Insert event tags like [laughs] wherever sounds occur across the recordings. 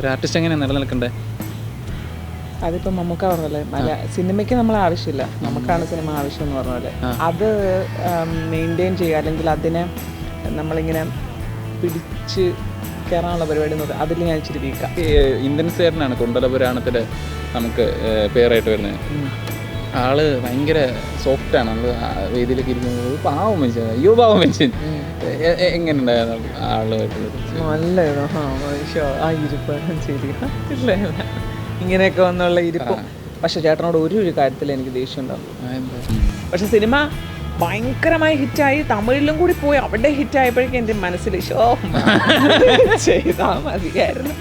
ഒരു ആർട്ടിസ്റ്റ് എങ്ങനെയാണ് നിലനിൽക്കേണ്ടത് അതിപ്പോ നമുക്ക് പറഞ്ഞല്ലേ മല സിനിമയ്ക്ക് നമ്മൾ ആവശ്യമില്ല. നമുക്കാണ് സിനിമ ആവശ്യം എന്ന് പറഞ്ഞ പോലെ അത് മെയിന്റെയിൻ ചെയ്യുക അല്ലെങ്കിൽ അതിനെ നമ്മളിങ്ങനെ പിടിച്ച് കയറാനുള്ള പരിപാടി എന്ന് പറയുന്നത് അതിൽ ഞാൻ ഇച്ചിരി വീക്കാം. ഇന്ത്യൻ സേരനാണ് കുണ്ടല പുരാണത്തിൽ നമുക്ക് പേരായിട്ട് വരുന്നത്. ആൾ ഭയങ്കര സോഫ്റ്റാണ് നമ്മൾ വേദിയിലൊക്കെ ഇരിക്കുന്നത് പാവം മനുഷ്യൻ. അയ്യോ പാവം മനുഷ്യൻ. എങ്ങനെ ഉണ്ടായിരുന്നു എങ്ങനെയുണ്ടായിരുന്നു ആളുമായിട്ടുള്ളത് നല്ല ഇത്. ആ, മനുഷ്യ, ശരി. ഇല്ല ഇല്ല. ഇങ്ങനെയൊക്കെ വന്നുള്ള ഇരിപ്പ്. പക്ഷെ ചേട്ടനോട് ഒരു ഒരു കാര്യത്തിൽ എനിക്ക് ദേഷ്യം ഉണ്ടാവും പക്ഷെ സിനിമ ഭയങ്കരമായി ഹിറ്റായി തമിഴിലും കൂടി പോയി. അവിടെ ഹിറ്റായപ്പോഴേക്കും എന്റെ മനസ്സിൽ ഷോ ചെയ്താൽ മതിയായിരുന്നു.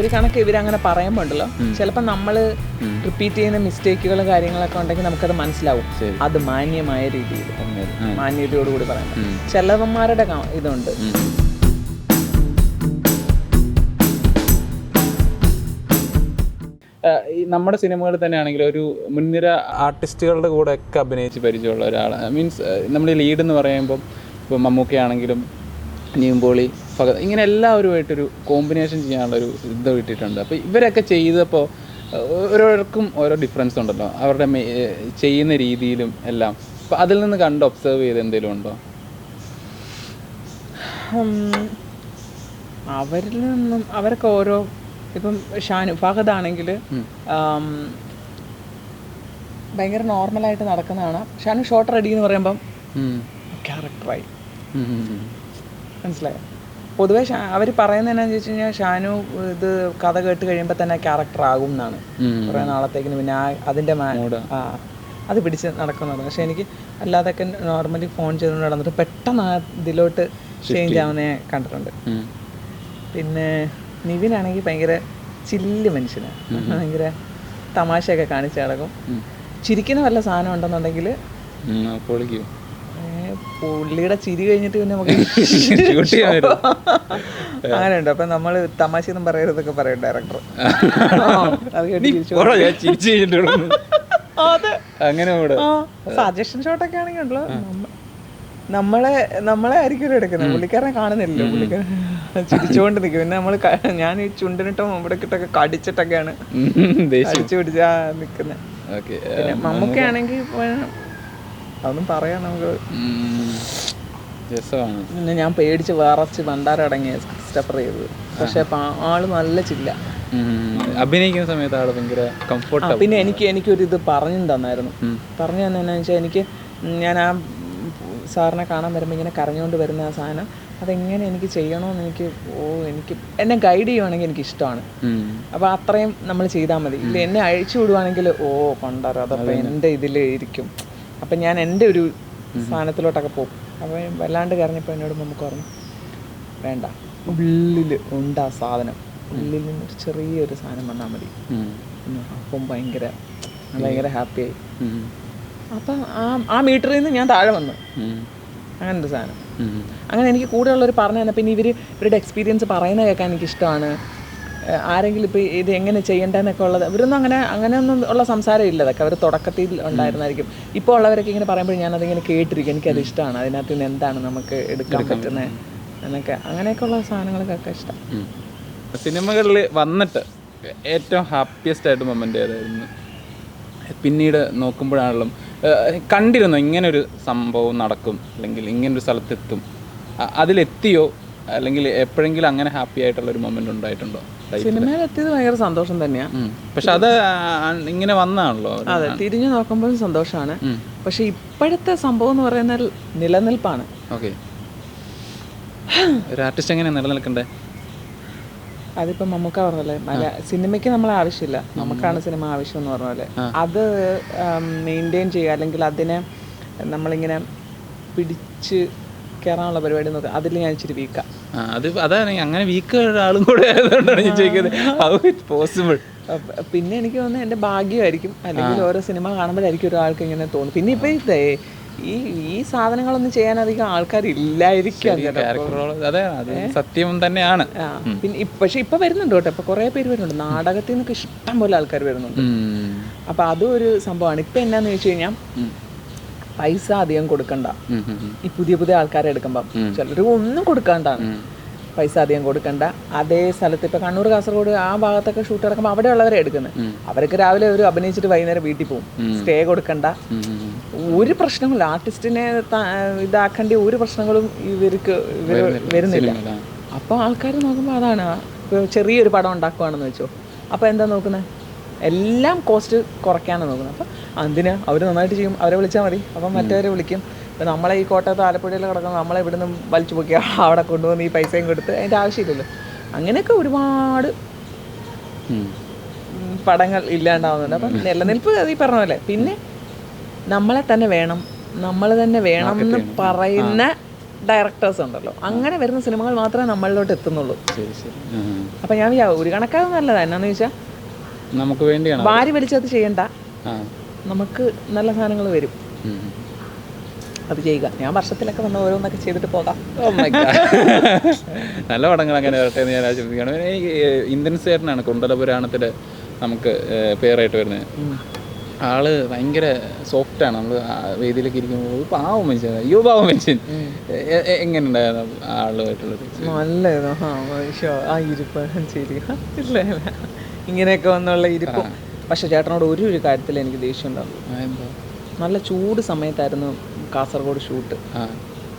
ഒരു കണക്ക് ഇവരങ്ങനെ പറയാൻ ഉണ്ടല്ലോ ചിലപ്പോൾ നമ്മൾ റിപ്പീറ്റ് ചെയ്യുന്ന മിസ്റ്റേക്കുകളും കാര്യങ്ങളൊക്കെ ഉണ്ടെങ്കിൽ നമുക്കത് മനസ്സിലാവും. അത് മാന്യമായ രീതിയിൽ. മാന്യതയോടുകൂടി പറയണം ചിലവന്മാരുടെ ഇതുണ്ട്. നമ്മുടെ സിനിമകളിൽ തന്നെയാണെങ്കിൽ ഒരു മുൻനിര ആർട്ടിസ്റ്റുകളുടെ കൂടെ ഒക്കെ അഭിനയിച്ച് പരിചയമുള്ള ഒരാളാണ്. മീൻസ് നമ്മൾ ലീഡ് എന്ന് പറയുമ്പോൾ ഇപ്പോൾ മമ്മൂക്കയാണെങ്കിലും നീമ്പോളി ഫഹദ് ഇങ്ങനെ എല്ലാവരുമായിട്ടൊരു കോമ്പിനേഷൻ ചെയ്യാനുള്ളൊരു ഇത് കിട്ടിയിട്ടുണ്ട്. അപ്പോൾ ഇവരൊക്കെ ചെയ്തപ്പോൾ ഓരോർക്കും ഓരോ ഡിഫറൻസ് ഉണ്ടല്ലോ. അവരുടെ ചെയ്യുന്ന രീതിയിലും എല്ലാം. അപ്പോൾ അതിൽ നിന്ന് കണ്ട് ഒബ്സർവ് ചെയ്ത് എന്തെങ്കിലും ഉണ്ടോ? അവരിൽ നിന്നും അവരൊക്കെ ഓരോ ഇപ്പം ഷാനു ഫഹദ് ആണെങ്കിൽ ഭയങ്കര നോർമലായിട്ട് നടക്കുന്നതാണ്. ഷാനു ഷോർട്ട് റെഡി എന്ന് പറയുമ്പം. ക്യാരക്ടറായി. മനസ്സിലായോ? പൊതുവേ അവർ പറയുന്നത് എന്നാന്ന് ചോദിച്ചു കഴിഞ്ഞാൽ ഷാനു ഇത് കഥ കേട്ട് കഴിയുമ്പോൾ തന്നെ ക്യാരക്ടർ ആകും എന്നാണ്. കുറെ നാളത്തേക്കിന് പിന്നെ ആ അതിന്റെ ആ അത് പിടിച്ച് നടക്കുന്നത്. പക്ഷെ എനിക്ക് അല്ലാതൊക്കെ നോർമലി ഫോൺ ചെയ്തുകൊണ്ട് നടന്നിട്ട് പെട്ടെന്ന് ആ ഇതിലോട്ട് ചേഞ്ച് ആവുന്നേ കണ്ടിട്ടുണ്ട്. പിന്നെ നിവിനാണെങ്കിൽ ഭയങ്കര ചില്ല് മനുഷ്യനാണ് ഭയങ്കര തമാശയൊക്കെ കാണിച്ചു കിടക്കും. ചിരിക്കുന്ന വല്ല സാധനം ഉണ്ടെന്നുണ്ടെങ്കിൽ പുള്ളിയുടെ ചിരി കഴിഞ്ഞിട്ട് പിന്നെ നമുക്ക് [laughs] അങ്ങനെ ഉണ്ട് അപ്പൊ നമ്മൾ തമാശയൊന്നും പറയരുതൊക്കെ പറയും ഡയറക്ടർ [laughs] [laughs] അങ്ങനെ സജഷൻ ഷോട്ടൊക്കെ ആണെങ്കിൽ ഉണ്ടല്ലോ. നമ്മ- നമ്മളെ നമ്മളെ ആയിരിക്കും എടുക്കുന്നത്. പുള്ളിക്കാരനെ കാണുന്നില്ലല്ലോ. പുള്ളിക്കാരൻ ചിരിച്ചുകൊണ്ട് നിൽക്കും. പിന്നെ നമ്മൾ ഞാൻ ഈ ചുണ്ടിനിട്ടോ ഇവിടെ കിട്ടൊക്കെ കടിച്ചിട്ടൊക്കെയാണ് അടിച്ചു പിടിച്ചാ നിൽക്കുന്നത് മമ്മൂക്കാണെങ്കിൽ അതൊന്നും പറയാൻ നമുക്ക്. പിന്നെ ഞാൻ പേടിച്ച് വിറച്ച് ഭണ്ടാരടങ്ങിയ സ്റ്റഫർ ചെയ്തത്. പക്ഷെ ആൾ നല്ല ചില്ല. അഭിനയിക്കുന്ന സമയത്ത് ആൾ ഭയങ്കര കംഫർട്ടബിൾ കംഫർട്ട് പിന്നെ എനിക്ക് എനിക്കൊരു ഇത് പറഞ്ഞു തന്നായിരുന്നു. പറഞ്ഞു തന്നെന്നു വെച്ചാൽ എനിക്ക് ഞാൻ ആ സാറിനെ കാണാൻ വരുമ്പോൾ ഇങ്ങനെ കരഞ്ഞുകൊണ്ട് വരുന്ന ആ സാധനം അതെങ്ങനെ എനിക്ക് ചെയ്യണമെന്ന് എനിക്ക് ഓ എനിക്ക് എന്നെ ഗൈഡ് ചെയ്യുവാണെങ്കിൽ എനിക്ക് ഇഷ്ടമാണ്. അപ്പോൾ അത്രയും നമ്മൾ ചെയ്താൽ മതി. ഇല്ല എന്നെ അഴിച്ചു വിടുവാണെങ്കിൽ ഓ കൊണ്ടാരോ അതപ്പോൾ എന്റെ ഇതിൽ ഇരിക്കും. അപ്പം ഞാൻ എന്റെ ഒരു സ്ഥാനത്തിലോട്ടൊക്കെ പോകും. അപ്പോൾ വല്ലാണ്ട് കരഞ്ഞപ്പോൾ എന്നോട് നമുക്ക് പറഞ്ഞു വേണ്ട ഉള്ളിൽ ഉണ്ട് ആ സാധനം. ഉള്ളിൽ നിന്ന് ഒരു ചെറിയൊരു സാധനം വന്നാൽ മതി. അപ്പം ഭയങ്കര ഭയങ്കര ഹാപ്പിയായി. അപ്പം ആ ആ മീറ്ററിൽ നിന്ന് ഞാൻ താഴെ വന്നു. അങ്ങനെ ഒരു സാധനം. അങ്ങനെ എനിക്ക് കൂടെയുള്ളവർ പറഞ്ഞു തന്നെ പിന്നെ ഇവർ ഇവരുടെ എക്സ്പീരിയൻസ് പറയുന്ന കേൾക്കാൻ എനിക്ക് ഇഷ്ടമാണ് ആരെങ്കിലും ഇപ്പോൾ ഇത് എങ്ങനെ ചെയ്യേണ്ടതെന്നൊക്കെ ഉള്ളത് ഇവരൊന്നും അങ്ങനെ അങ്ങനെയൊന്നും ഉള്ള സംസാരം ഇല്ല. അതൊക്കെ അവർ തുടക്കത്തിൽ ഉണ്ടായിരുന്നായിരിക്കും. ഇപ്പോൾ ഉള്ളവരൊക്കെ ഇങ്ങനെ പറയുമ്പോൾ ഞാനതിങ്ങനെ കേട്ടിരിക്കും. എനിക്കത് ഇഷ്ടമാണ്. അതിനകത്ത് നിന്ന് എന്താണ് നമുക്ക് എടുക്കാൻ പറ്റുന്നത് എന്നൊക്കെ. അങ്ങനെയൊക്കെ ഉള്ള സാധനങ്ങൾക്കൊക്കെ ഇഷ്ടം. സിനിമകളിൽ വന്നിട്ട് ഏറ്റവും ഹാപ്പിയസ്റ്റ് ആയിട്ട് മൊമെന്റ് ഏതായിരുന്നു? പിന്നീട് നോക്കുമ്പോഴാണെങ്കിലും കണ്ടിരുന്നു ഇങ്ങനൊരു സംഭവം നടക്കും? അല്ലെങ്കിൽ ഇങ്ങനൊരു സ്ഥലത്തെത്തും? അതിലെത്തിയോ? അല്ലെങ്കിൽ എപ്പോഴെങ്കിലും അങ്ങനെ ഹാപ്പി ആയിട്ടുള്ള ഒരു മൊമെന്റ് ഉണ്ടായിട്ടുണ്ടോ? എത്തിയത് ഭയങ്കര സന്തോഷം തന്നെയാണ് പക്ഷെ അത് ഇങ്ങനെ വന്നാണല്ലോ അതെ തിരിഞ്ഞു നോക്കുമ്പോഴും സന്തോഷമാണ് പക്ഷെ ഇപ്പോഴത്തെ സംഭവം എന്ന് പറയുന്നത് നിലനിൽപ്പാണ്. ഓക്കെ. ഒരു ആർട്ടിസ്റ്റ് എങ്ങനെ നിലനിൽക്കണ്ടേ? അതിപ്പോ നമുക്ക് പറഞ്ഞല്ലേ മല സിനിമയ്ക്ക് നമ്മൾ ആവശ്യമില്ല. നമുക്കാണ് സിനിമ ആവശ്യം എന്ന് പറഞ്ഞ പോലെ. അത് മെയിന്റെയിൻ ചെയ്യുക അല്ലെങ്കിൽ അതിനെ നമ്മളിങ്ങനെ പിടിച്ച് കയറാനുള്ള പരിപാടി നോക്കുക അതിൽ ഞാൻ ഇച്ചിരി വീക്കാം അത് അതാണ് അങ്ങനെ വീക്ക് ആളും കൂടെ ആയതുകൊണ്ടാണ് ഞാൻ ചോദിക്കുന്നത്. ഹൗ ഇറ്റ് പോസിബിൾ പിന്നെ എനിക്ക് തോന്നുന്നത് എന്റെ ഭാഗ്യമായിരിക്കും. അല്ലെങ്കിൽ ഓരോ സിനിമ കാണുമ്പോഴായിരിക്കും ഒരാൾക്ക് ഇങ്ങനെ തോന്നും. പിന്നെ ഇപ്പൊ ഇതേ ഈ ഈ സാധനങ്ങളൊന്നും ചെയ്യാൻ അധികം ആൾക്കാരില്ലായിരിക്കും. അതെ സത്യം തന്നെയാണ്. പിന്നെ ഇപ്പ- പക്ഷെ ഇപ്പൊ വരുന്നുണ്ട് കേട്ടോ. ഇപ്പൊ കുറെ പേര് വരുന്നുണ്ട്. നാടകത്തിൽ നിന്നൊക്കെ ഇഷ്ടം പോലെ ആൾക്കാർ വരുന്നുണ്ട്. അപ്പൊ അതും ഒരു സംഭവമാണ്. ഇപ്പൊ എന്നാന്ന് വെച്ച് കഴിഞ്ഞാൽ പൈസ അധികം കൊടുക്കണ്ട. ഈ പുതിയ പുതിയ ആൾക്കാരെ എടുക്കുമ്പം ചിലർ ഒന്നും കൊടുക്കാണ്ടാണ്. പൈസ അധികം കൊടുക്കണ്ട. അതേ സ്ഥലത്ത് ഇപ്പൊ കണ്ണൂർ കാസർഗോഡ് ആ ഭാഗത്തൊക്കെ ഷൂട്ട് നടക്കുമ്പോൾ അവിടെയുള്ളവരെ എടുക്കുന്നത് അവർക്ക് രാവിലെ ഒരു അഭിനയിച്ചിട്ട് വൈകുന്നേരം വീട്ടിൽ പോകും സ്റ്റേ കൊടുക്കണ്ട. ഒരു പ്രശ്നങ്ങളും ആർട്ടിസ്റ്റിനെ ഇതാക്കേണ്ട ഒരു പ്രശ്നങ്ങളും ഇവർക്ക് ഇവർ വരുന്നില്ല. അപ്പൊ അപ്പോൾ ആൾക്കാർ നോക്കുമ്പോൾ അതാണ് ചെറിയൊരു പടം ഉണ്ടാക്കുവാണെന്ന് വെച്ചോ. അപ്പോൾ എന്താ നോക്കുന്നത് എല്ലാം കോസ്റ്റ് കുറയ്ക്കാനാണ് നോക്കുന്നത്. അപ്പോൾ അതിന് അവർ നന്നായിട്ട് ചെയ്യും. അവരെ വിളിച്ചാൽ മതി. അപ്പം മറ്റവരെ വിളിക്കും. ഇപ്പം നമ്മളെ ഈ കോട്ടയത്ത് ആലപ്പുഴയിൽ കിടക്കുന്ന നമ്മളെ ഇവിടെ നിന്ന് വലിച്ചു പൊക്കി അവിടെ കൊണ്ടുവന്ന് ഈ പൈസയും കൊടുത്ത് അതിന്റെ ആവശ്യമില്ലല്ലോ. അങ്ങനെയൊക്കെ ഒരുപാട് പടങ്ങൾ ഇല്ലാണ്ടാവുന്നുണ്ട്. അപ്പം നിലനിൽപ്പ് അത് ഈ പറഞ്ഞ പോലെ. പിന്നെ നമ്മളെ തന്നെ വേണം. നമ്മൾ തന്നെ വേണം എന്ന് പറയുന്ന ഡയറക്ടേഴ്സ് ഉണ്ടല്ലോ. അങ്ങനെ വരുന്ന സിനിമകൾ മാത്രമേ നമ്മളിലോട്ട് എത്തുന്നുള്ളൂ. ശരി ശരി. ഉം. അപ്പം ഞാൻ ഒരു കണക്കാവ് നല്ലതാണ് എന്നാന്ന് ചോദിച്ചാൽ നമുക്ക് വേണ്ടിയാണ് വാരി വലിച്ചത് ചെയ്യണ്ട. നമുക്ക് നല്ല സാധനങ്ങൾ വരും. അത് ചെയ്യുക. ഞാൻ വർഷത്തിലൊക്കെ വന്ന് ഓരോന്നൊക്കെ ചെയ്തിട്ട് പോകാം. Oh. [laughs] നല്ല പടങ്ങൾ അങ്ങനെ വരട്ടെ എന്ന് ഞാൻ ആശംസിക്കുകയാണ്. എനിക്ക് ഇന്ത്യൻ കുണ്ടല പുരാണത്തിൽ നമുക്ക് പേരായിട്ട് വരുന്നത്. ആൾ ഭയങ്കര സോഫ്റ്റാണ് നമ്മൾ വേദിയിലേക്ക് ഇരിക്കുമ്പോൾ പാവം മനുഷ്യൻ അയ്യോ പാവം മനുഷ്യൻ. എങ്ങനെ ഉണ്ടായിരുന്നു ആളുമായിട്ടുള്ളത്? നല്ലത്. ആ ഇരിപ്പ് ശരി. ഇല്ല. ഇങ്ങനെയൊക്കെ വന്നുള്ള ഇരിപ്പും. പക്ഷെ ചേട്ടനോട് ഒരു ഒരു കാര്യത്തിൽ എനിക്ക് ദേഷ്യം ഉണ്ടാവും നല്ല ചൂട് സമയത്തായിരുന്നു കാസർഗോഡ് ഷൂട്ട്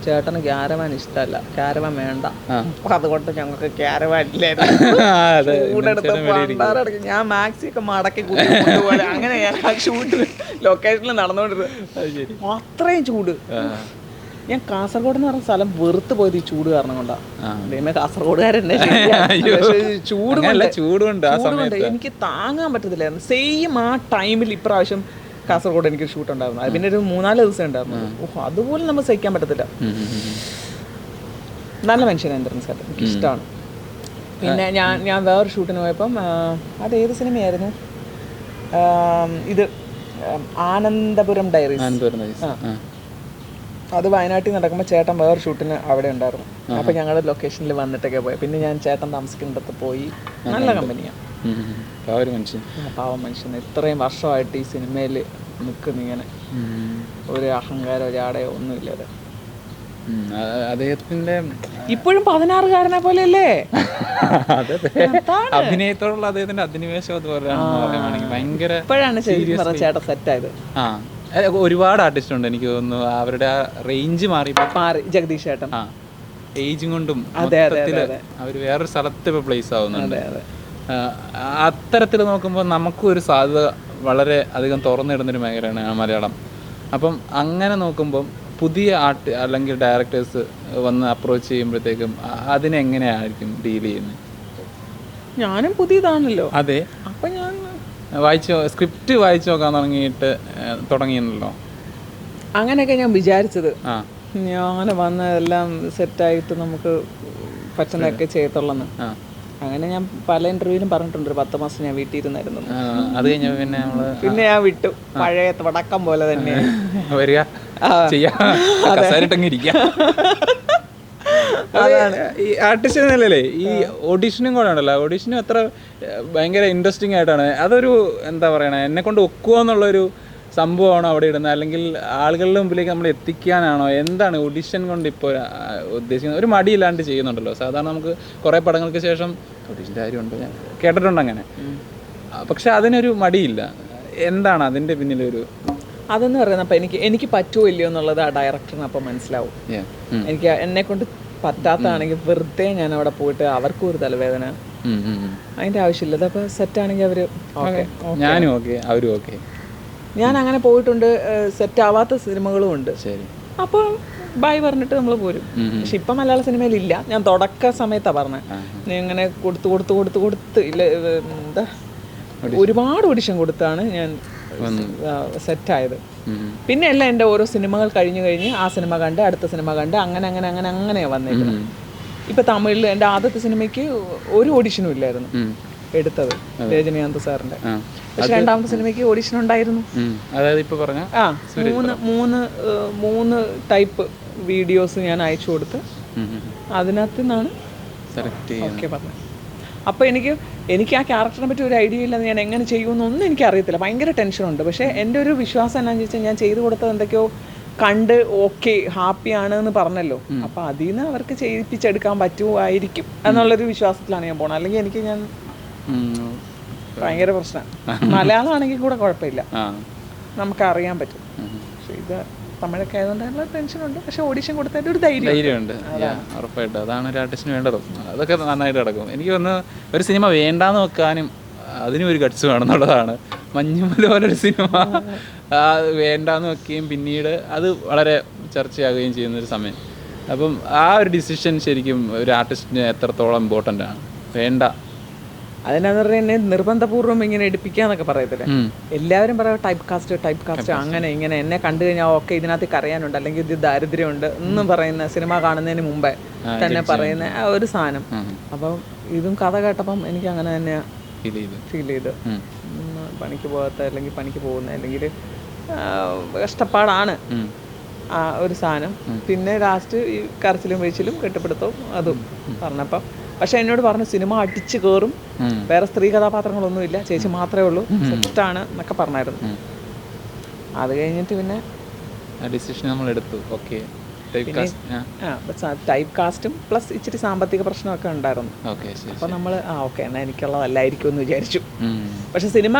ചേട്ടന് ക്യാരവാൻ ഇഷ്ടമല്ല. ക്യാരവാൻ വേണ്ട. അപ്പൊ അതുകൊണ്ട് ഞങ്ങൾക്ക് ക്യാരവാൻ ഇല്ലായിരുന്നു. ഞാൻ മാക്സി ഒക്കെ മടക്കി കൊണ്ടുപോലെ അങ്ങനെ ഞാൻ ആ ഷൂട്ട് ലൊക്കേഷനിൽ നടന്നുകൊണ്ടിരുന്നത് അത്രയും ചൂട്. ഞാൻ കാസർഗോഡ് എന്ന് പറഞ്ഞ സ്ഥലം വെറുത്ത് പോയത് ഈ ചൂട് കാരണം കൊണ്ടാണ് പിന്നെ ദൈവമേ കാസർഗോഡുകാരെന്നെ [laughs] ചൂട് ചൂടുണ്ട് എനിക്ക് താങ്ങാൻ പറ്റത്തില്ലായിരുന്നു. സെയിം ആ ടൈമിൽ ഇപ്രാവശ്യം കാസർഗോഡ് എനിക്ക് ഷൂട്ട് ഉണ്ടായിരുന്നു. അത് പിന്നെ ഒരു മൂന്നാൽ ദിവസം ഉണ്ടായിരുന്നു ഓഹോ അതുപോലെ നമ്മൾ സഹിക്കാൻ പറ്റത്തില്ല. നല്ല മനുഷ്യൻ ഇന്ദ്രൻ സാർ എനിക്ക് ഇഷ്ടമാണ് പിന്നെ ഞാൻ ഞാൻ വേറൊരു ഷൂട്ടിന് പോയപ്പം അത് ഏത് സിനിമയായിരുന്നു? ഇത് ആനന്ദപുരം ഡയറീസ്. അത് വയനാട്ടിൽ നടക്കുമ്പോൾ ചേട്ടൻ വേറെ ഷൂട്ടിന് അവിടെ ഉണ്ടായിരുന്നു. അപ്പൊ ഞങ്ങൾ ലൊക്കേഷനിൽ വന്നിട്ടൊക്കെ പോയി. പിന്നെ ഞാൻ ചേട്ടൻ താമസിക്കുന്നിടത്ത് പോയി. നല്ല കമ്പനിയാണ് ഒരു മനുഷ്യൻ. പാവം മനുഷ്യൻ. ഇത്രയും വർഷമായിട്ട് ഈ സിനിമയിൽ നിൽക്കുന്ന ഇങ്ങനെ. ഒരു അഹങ്കാരം ഒരാടയോ ഒന്നുമില്ലാതെ. ആ- അദ്ദേഹത്തിന്റെ ഇപ്പോഴും പതിനാറുകാരനെ പോലെയല്ലേ? [laughs] അഭിനയത്തോടുള്ള അദ്ദേഹത്തിന്റെ അധിനിവേശം അതുപോലെ ഭയങ്കര ഇപ്പോഴാണ് പറഞ്ഞ ചേട്ടൻ സെറ്റായത് ആ ഒരുപാട് ആർട്ടിസ്റ്റ് ഉണ്ട്. എനിക്ക് തോന്നുന്നു അവരുടെ ആ റേഞ്ച് മാറി. മാറി. ജഗദീഷ് ചേട്ടൻ. ആ ഏജും കൊണ്ടും അവർ വേറൊരു സ്ഥലത്ത് ഇപ്പൊ പ്ലേസ് ആവുന്നുണ്ട്. അതെ അതെ. അത്തരത്തിൽ നോക്കുമ്പോൾ നമുക്കും ഒരു സാധ്യത വളരെ അധികം തുറന്നിടുന്നൊരു മേഖലയാണ് ആ മലയാളം. അപ്പം അങ്ങനെ നോക്കുമ്പം പുതിയ ആർട്ട് അല്ലെങ്കിൽ ഡയറക്ടേഴ്സ് വന്ന് അപ്രോച്ച് ചെയ്യുമ്പോഴത്തേക്കും അതിനെങ്ങനെയായിരിക്കും ഡീൽ ചെയ്യുന്നത്? ഞാനും പുതിയതാണല്ലോ. അതെ. അപ്പൊ ഞാൻ വായിച്ചു സ്ക്രിപ്റ്റ് വായിച്ചു നോക്കാൻ തുടങ്ങിയിട്ട് തുടങ്ങിയിരുന്നല്ലോ അങ്ങനെയൊക്കെ ഞാൻ വിചാരിച്ചത്. ഞാൻ വന്ന് എല്ലാം സെറ്റായിട്ട് നമുക്ക് പറ്റുന്നതൊക്കെ ചെയ്യത്തുള്ളെന്ന്. അങ്ങനെ ഞാൻ പല ഇന്റർവ്യൂവിലും പറഞ്ഞിട്ടുണ്ട്. ഒരു പത്ത് മാസം ഞാൻ വീട്ടിൽ ഇരുന്നായിരുന്നു അത് കഴിഞ്ഞ പിന്നെ നമ്മൾ പിന്നെ ഞാൻ വിട്ടു. പഴയ തുടക്കം പോലെ തന്നെ. വരിക. ചെയ്യാ. [laughs] ഈ ആർട്ടിസ്റ്റ് എന്നല്ലേ ഈ ഓഡീഷനും കൂടെ ഉണ്ടല്ലോ. ഓഡീഷനും അത്ര ഭയങ്കര ഇൻട്രസ്റ്റിംഗ് ആയിട്ടാണ്. അതൊരു എന്താ പറയണേ എന്നെ കൊണ്ട് ഒക്കുക എന്നുള്ളൊരു സംഭവമാണോ അവിടെ ഇടുന്നത്? അല്ലെങ്കിൽ ആളുകളുടെ മുമ്പിലേക്ക് നമ്മൾ എത്തിക്കാനാണോ? എന്താണ് ഓഡിഷൻ കൊണ്ട് ഇപ്പോൾ ഉദ്ദേശിക്കുന്നത്? ഒരു മടിയില്ലാണ്ട് ചെയ്യുന്നുണ്ടല്ലോ. സാധാരണ നമുക്ക് കുറേ പടങ്ങൾക്ക് ശേഷം ഓഡീഷന്റെ കാര്യമുണ്ട് ഞാൻ കേട്ടിട്ടുണ്ട് അങ്ങനെ. പക്ഷെ അതിനൊരു മടിയില്ല. എന്താണ് അതിന്റെ പിന്നിലൊരു അതെന്ന് പറയുന്നത് അപ്പം എനിക്ക് എനിക്ക് പറ്റുമോ ഇല്ലയോ എന്നുള്ളത് ആ ഡയറക്ടറിന് അപ്പം മനസ്സിലാവും. എനിക്ക് എന്നെ കൊണ്ട് പറ്റാത്തതാണെങ്കിൽ വെറുതെ ഞാൻ അവിടെ പോയിട്ട് അവർക്കും ഒരു തലവേദന. അതിന്റെ ആവശ്യമില്ല. സെറ്റ് ആണെങ്കിൽ അവർ ഓക്കെ. ഞാനും ഓക്കെ. അവരും ഓക്കെ. ഞാൻ അങ്ങനെ പോയിട്ടുണ്ട് സെറ്റ് ആവാത്ത സിനിമകളും ഉണ്ട്. അപ്പോൾ ബൈ പറഞ്ഞിട്ട് നമ്മൾ പോരും. പക്ഷെ ഇപ്പം മലയാള സിനിമയിൽ ഇല്ല ഞാൻ തുടക്ക സമയത്താണ് പറഞ്ഞത് ഞാൻ ഇങ്ങനെ കൊടുത്തു കൊടുത്തു കൊടുത്തു കൊടുത്ത് ഇല്ല എന്താ? ഒരുപാട് ഓഡിഷൻ കൊടുത്താണ് ഞാൻ സെറ്റായത്. പിന്നെ എല്ലാം എന്റെ ഓരോ സിനിമകൾ കഴിഞ്ഞു കഴിഞ്ഞ് ആ സിനിമ കണ്ട് അടുത്ത സിനിമ കണ്ട് അങ്ങനെ അങ്ങനെ അങ്ങനെ അങ്ങനെയാണ് വന്നേക്കുന്നത് ഇപ്പം തമിഴിൽ എന്റെ ആദ്യത്തെ സിനിമയ്ക്ക് ഒരു ഓഡിഷനും ഇല്ലായിരുന്നു. എടുത്തത് രജനീകാന്ത് സാറിന്റെ. ആ. പക്ഷെ രണ്ടാമത്തെ സിനിമയ്ക്ക് ഓഡിഷൻ ഉണ്ടായിരുന്നു. അതായത് ഇപ്പൊ പറഞ്ഞ ആ മൂന്ന് മൂന്ന് മൂന്ന് ടൈപ്പ് വീഡിയോസ് ഞാൻ അയച്ചു കൊടുത്ത് അതിനകത്ത് നിന്നാണ് ഓക്കെ അപ്പോൾ എനിക്ക് എനിക്ക് ആ ക്യാരക്ടറിനെ പറ്റി ഒരു ഐഡിയ ഇല്ലെന്ന് ഞാൻ എങ്ങനെ ചെയ്യുമെന്നൊന്നും എനിക്ക് അറിയത്തില്ല ഭയങ്കര ടെൻഷനുണ്ട്. പക്ഷേ എന്റെ ഒരു വിശ്വാസം എന്നാന്ന് വെച്ചാൽ ഞാൻ ചെയ്തു കൊടുത്തത് എന്തൊക്കെയോ കണ്ട് ഓക്കെ ആണ് എന്ന് പറഞ്ഞല്ലോ. അപ്പൊ അതിൽ നിന്ന് അവർക്ക് ചെയ്യിപ്പിച്ചെടുക്കാൻ പറ്റുമായിരിക്കും എന്നുള്ളൊരു വിശ്വാസത്തിലാണ് ഞാൻ പോണത്. അല്ലെങ്കിൽ എനിക്ക് ഞാൻ. ഭയങ്കര പ്രശ്നമാണ് മലയാളമാണെങ്കിൽ കൂടെ കുഴപ്പമില്ല. ആ. നമുക്ക് അറിയാൻ പറ്റും. പക്ഷെ ഇത് തമിഴൊക്കെ ആയതുകൊണ്ടുള്ള ടെൻഷനുണ്ട് പക്ഷെ ഓഡിഷൻ കൊടുത്തതിന്റെ ഒരു ധൈര്യം ധൈര്യമുണ്ട്. ഉറപ്പായിട്ട്. അതാണ് ഒരു ആർട്ടിസ്റ്റിന് വേണ്ടത്. അതൊക്കെ നന്നായിട്ട് നടക്കും. എനിക്ക് ഒന്ന് ഒരു സിനിമ വേണ്ടാന്ന് വെക്കാനും അതിനും ഒരു ഗട്സ് വേണമെന്നുള്ളതാണ് മഞ്ഞുമല പോലൊരു സിനിമ. ആ, വേണ്ടാന്ന് വെക്കുകയും പിന്നീട് അത് വളരെ ചർച്ചയാകുകയും ചെയ്യുന്ന ഒരു സമയം. അപ്പം ആ ഒരു ഡിസിഷൻ ശരിക്കും ഒരു ആർട്ടിസ്റ്റിന് എത്രത്തോളം ഇമ്പോർട്ടന്റ് ആണ്. വേണ്ട. അതിനകത്ത് പറഞ്ഞാൽ എന്നെ നിർബന്ധപൂർവം ഇങ്ങനെ എടുപ്പിക്കാന്നൊക്കെ പറയത്തില്ലേ? എല്ലാവരും പറയാം ടൈപ്പ് കാസ്റ്റ് ടൈപ്പ് കാസ്റ്റ് അങ്ങനെ ഇങ്ങനെ. എന്നെ കണ്ടു കഴിഞ്ഞാൽ ഓക്കെ ഇതിനകത്ത് കരയാനുണ്ട്. അല്ലെങ്കിൽ ഇത് ദാരിദ്ര്യമുണ്ട് എന്നും പറയുന്ന സിനിമ കാണുന്നതിന് മുമ്പേ തന്നെ പറയുന്ന ആ ഒരു സാധനം. അപ്പം ഇതും കഥ കേട്ടപ്പം എനിക്ക് അങ്ങനെ തന്നെ ഫീൽ ചെയ്ത്. പണിക്ക് പോകാത്ത അല്ലെങ്കിൽ പണിക്ക് പോകുന്ന അല്ലെങ്കിൽ കഷ്ടപ്പാടാണ് ആ ഒരു സാധനം. പിന്നെ ലാസ്റ്റ് ഈ കരച്ചിലും വെച്ചിലും കെട്ടിപ്പിടുത്തവും അതും പറഞ്ഞപ്പം പക്ഷെ എന്നോട് പറഞ്ഞു സിനിമ അടിച്ചു കയറും. വേറെ സ്ത്രീ കഥാപാത്രങ്ങളൊന്നുമില്ല ചേച്ചി മാത്രമേ ഉള്ളൂ. സെറ്റാണ് എന്നൊക്കെ പറഞ്ഞായിരുന്നു. അത് കഴിഞ്ഞിട്ട് പിന്നെ ഡിസിഷൻ നമ്മൾ എടുത്തു. ഓക്കെ. ടൈപ്പ് കാസ്റ്റ് പ്ലസ് ഇച്ചിരി സാമ്പത്തിക പ്രശ്നമൊക്കെ ഉണ്ടായിരുന്നു. അപ്പൊ നമ്മൾ ആ ഓക്കെ എന്നാ എനിക്കുള്ളതല്ലായിരിക്കും എന്ന് വിചാരിച്ചു. പക്ഷെ സിനിമ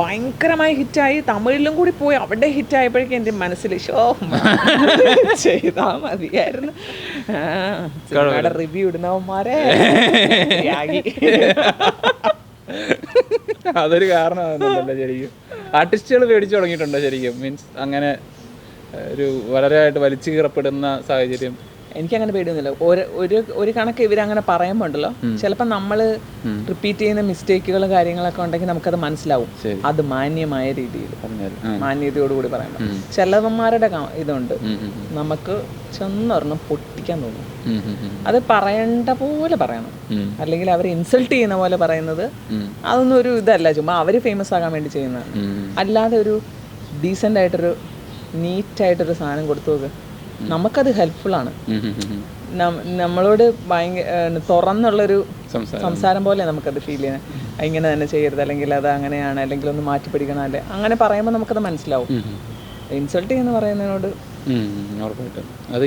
ഭയങ്കരമായി ഹിറ്റായി. തമിഴിലും കൂടി പോയി അവിടെ ഹിറ്റായപ്പോഴേക്കും എന്റെ മനസ്സിൽ ഷോ ചെയ്താൽ മതിയായിരുന്നു. സിനിമയുടെ റിവ്യൂ ഇടുന്നവന്മാരെ. അതൊരു കാരണമാകുന്നുണ്ടല്ലോ ശരിക്കും. ആർട്ടിസ്റ്റുകൾ പേടിച്ചു തുടങ്ങിയിട്ടുണ്ടോ ശരിക്കും? മീൻസ് അങ്ങനെ ഒരു വളരെയായിട്ട് വലിച്ചു കീറപ്പെടുന്ന സാഹചര്യം. എനിക്കങ്ങനെ പേടിയൊന്നുമില്ല. ഒരു ഒരു കണക്ക് ഇവരങ്ങനെ പറയുമ്പോൾ ഉണ്ടല്ലോ ചിലപ്പോൾ നമ്മൾ റിപ്പീറ്റ് ചെയ്യുന്ന മിസ്റ്റേക്കുകൾ കാര്യങ്ങളൊക്കെ ഉണ്ടെങ്കിൽ നമുക്കത് മനസ്സിലാവും. അത് മാന്യമായ രീതിയിൽ. മാന്യതയോടുകൂടി പറയുമ്പോൾ ചിലവന്മാരുടെ ഇതുണ്ട്. നമുക്ക് ചെന്നൊരെണ്ണം പൊട്ടിക്കാൻ തോന്നും. അത് പറയേണ്ട പോലെ പറയണം. അല്ലെങ്കിൽ അവർ ഇൻസൾട്ട് ചെയ്യുന്ന പോലെ പറയുന്നത്. അതൊന്നും ഒരു ഇതല്ല. ചുമ്മാ അവർ ഫേമസ് ആകാൻ വേണ്ടി ചെയ്യുന്നതാണ്. അല്ലാതെ ഒരു ഡീസന്റ് ആയിട്ടൊരു നീറ്റായിട്ടൊരു സാധനം കൊടുത്തു നോക്ക്. നമുക്കത് ഹെൽപ്ഫുൾ ആണ്. നമ്മളോട് ഭയങ്കര തുറന്നുള്ളൊരു സംസാരം. പോലെ നമുക്കത് ഫീൽ ചെയ്യാം ഇങ്ങനെ തന്നെ ചെയ്യരുത് അല്ലെങ്കിൽ അത് അങ്ങനെയാണ് അല്ലെങ്കിൽ ഒന്ന് മാറ്റി പിടിക്കണം അല്ലെ? അങ്ങനെ പറയുമ്പോൾ നമുക്കത് മനസ്സിലാവും. ഇൻസൾട്ട് ചെയ്യുന്ന പറയുന്നതിനോട് അത്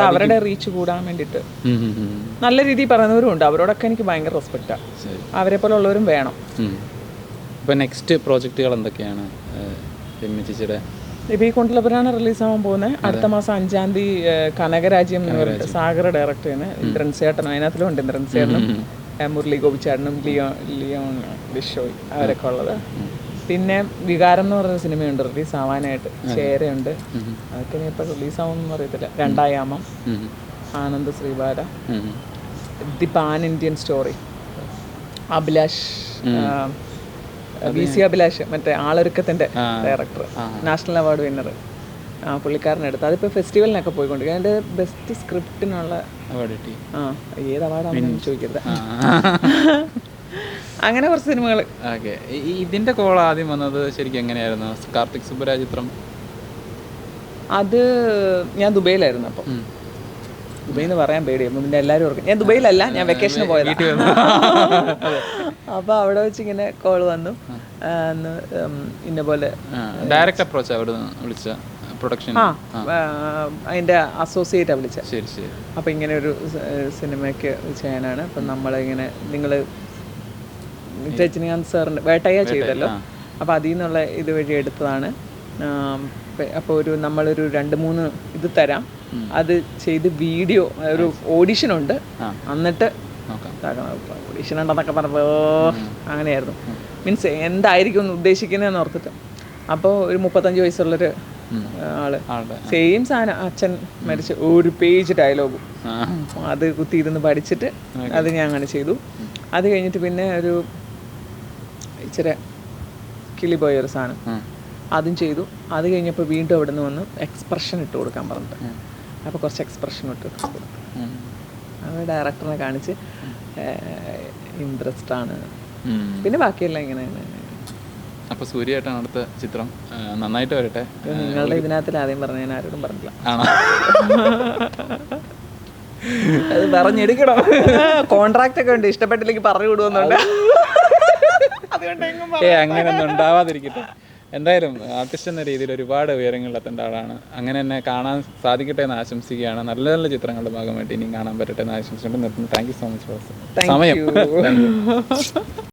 അവരുടെ റീച്ച് കൂടാൻ വേണ്ടിയിട്ട്. ഉം. നല്ല രീതിയിൽ പറയുന്നവരും ഉണ്ട് അവരോടൊക്കെ എനിക്ക് ഭയങ്കര റെസ്പെക്റ്റാണ് ആണ് അവരെ പോലെ ഉള്ളവരും വേണം. ഇപ്പൊ നെക്സ്റ്റ് പ്രോജക്റ്റുകൾ എന്തൊക്കെയാണ് ചേച്ചിയുടെ ഇപ്പൊ ഈ റിലീസ് ആവാൻ പോകുന്നത് അടുത്ത മാസം അഞ്ചാം തീയതി കനകരാജ്യം എന്ന് പറഞ്ഞിട്ട് സാഗർ ഡയറക്ടർ ചെയ്യുന്നത് ഇന്ദ്രൻ ചേട്ടനും അതിനകത്തിലും ഉണ്ട് ഇന്ദ്രൻ ചേട്ടനും മുരളി ഗോപിച്ചേട്ടനും ലിയോ ലിയോൺ ബിഷോയ് അവരൊക്കെ ഉള്ളത്. പിന്നെ വികാരം എന്ന് പറയുന്ന സിനിമയുണ്ട് റിലീസ് ആവാനായിട്ട്. ചേരയുണ്ട്. അതൊക്കെ ഇനി ഇപ്പൊ റിലീസ് ആവുമെന്ന് അറിയത്തില്ല. രണ്ടായാമം. Anand Sreebala the pan Indian story. Abhilash V C Abhilash മറ്റേ ആളൊരുക്കത്തിന്റെ ഡയറക്ടർ നാഷണൽ അവാർഡ് വിന്നർ ആ പുള്ളിക്കാരനെടുത്ത് അതിപ്പോൾ ഫെസ്റ്റിവലിനൊക്കെ പോയിക്കൊണ്ടിരിക്കും അതിന്റെ ബെസ്റ്റ് സ്ക്രിപ്റ്റിനുള്ള. ആ ഏത് അവാർഡാണെന്ന് ചോദിക്കരുത്. [laughs] അങ്ങനെ കുറച്ച് സിനിമകൾ. ഓക്കെ. ഇതിന്റെ കോൾ ആദ്യം വന്നത് ശരിക്കും എങ്ങനെയായിരുന്നു? കാർത്തിക് സുബ്ബരാജ് ചിത്രം? അത് ഞാൻ ദുബൈയിലായിരുന്നു അപ്പം. ഉം. എന്ന് പറയാൻ പേടിയായിരുന്നു. പിന്നെ എല്ലാവരും ഓർക്കും ഞാൻ ദുബൈയിലല്ല ഞാൻ വെക്കേഷന് പോയത്. അപ്പോൾ അവിടെ വെച്ച് ഇങ്ങനെ കോൾ വന്നു ഇന്ന പോലെ ഡയറക്റ്റ് അപ്രോച്ച് അവിടെ വിളിച്ച പ്രൊഡക്ഷൻ ആ അതിന്റെ അസോസിയേറ്റാണ് വിളിച്ചത്. ശരി ശരി. അപ്പോൾ ഇങ്ങനെ ഒരു സിനിമയ്ക്ക് ചെയ്യാനാണ്. അപ്പൊ അപ്പം നമ്മളിങ്ങനെ നിങ്ങൾ രജനികാന്ത് സാറിന്റെ വേട്ടയ ചെയ്തല്ലോ. അപ്പോൾ അതിൽ നിന്നുള്ള ഇത് വഴി എടുത്തതാണ്. അപ്പോൾ ഒരു നമ്മളൊരു രണ്ട് മൂന്ന് ഇത് തരാം. അത് ചെയ്ത് വീഡിയോ ഒരു ഓഡിഷൻ ഉണ്ട്. എന്നിട്ട് ഓഡിഷൻ ഉണ്ടെന്നൊക്കെ പറഞ്ഞപ്പോൾ അങ്ങനെയായിരുന്നു. മീൻസ് എന്തായിരിക്കും ഒന്ന് ഉദ്ദേശിക്കുന്നതെന്ന് ഓർത്തിട്ട്. അപ്പോൾ ഒരു മുപ്പത്തഞ്ച് വയസ്സുള്ളൊരു. ആൾ. സെയിം സാധനം അച്ഛൻ മരിച്ച ഒരു പേജ് ഡയലോഗ്. അത് കുത്തിയിരുന്ന് പഠിച്ചിട്ട് അത് ഞാൻ അങ്ങനെ ചെയ്തു. അത് കഴിഞ്ഞിട്ട് പിന്നെ ഒരു ഇച്ചിരി കിളി പോയ ഒരു സാധനം. അതും ചെയ്തു. അത് കഴിഞ്ഞപ്പോൾ വീണ്ടും അവിടെ നിന്ന് വന്ന് എക്സ്പ്രഷൻ ഇട്ട് കൊടുക്കാൻ പറഞ്ഞിട്ട്. അപ്പോൾ കുറച്ച് എക്സ്പ്രഷൻ ഇട്ട് കൊടുത്തു. അത് ഡയറക്ടറിനെ കാണിച്ച് ഇൻട്രസ്റ്റ് ആണ്. പിന്നെ ബാക്കിയെല്ലാം ഇങ്ങനെ അപ്പോൾ സൂര്യയായിട്ടാണ് അടുത്ത ചിത്രം നന്നായിട്ട് വരട്ടെ. നിങ്ങളുടെ ഇതിനകത്തിൽ ആദ്യം പറഞ്ഞ ഞാൻ ആരോടും പറഞ്ഞില്ല ആണോ? [laughs] അത് പറഞ്ഞെടുക്കണം. കോൺട്രാക്ട് ഒക്കെ ഉണ്ട്. ഇഷ്ടപ്പെട്ടില്ലെങ്കിൽ പറഞ്ഞു വിടുവെന്നുണ്ട്. [laughs] അതുകൊണ്ട് ഒന്നും ഉണ്ടാവാതിരിക്കട്ടെ. എന്തായാലും ആർട്ടിസ്റ്റ് എന്ന രീതിയിൽ ഒരുപാട് ഉയരങ്ങളിലെത്തേണ്ട ആളാണ്. അങ്ങനെ തന്നെ കാണാൻ സാധിക്കട്ടെ എന്ന് ആശംസിക്കുകയാണ്. നല്ല നല്ല ചിത്രങ്ങളുടെ ഭാഗമായിട്ട് ഇനിയും കാണാൻ പറ്റട്ടെ എന്ന് ആശംസിച്ചുകൊണ്ട് നിർത്തുന്നു. Thank you so much Thank സമയം. [laughs]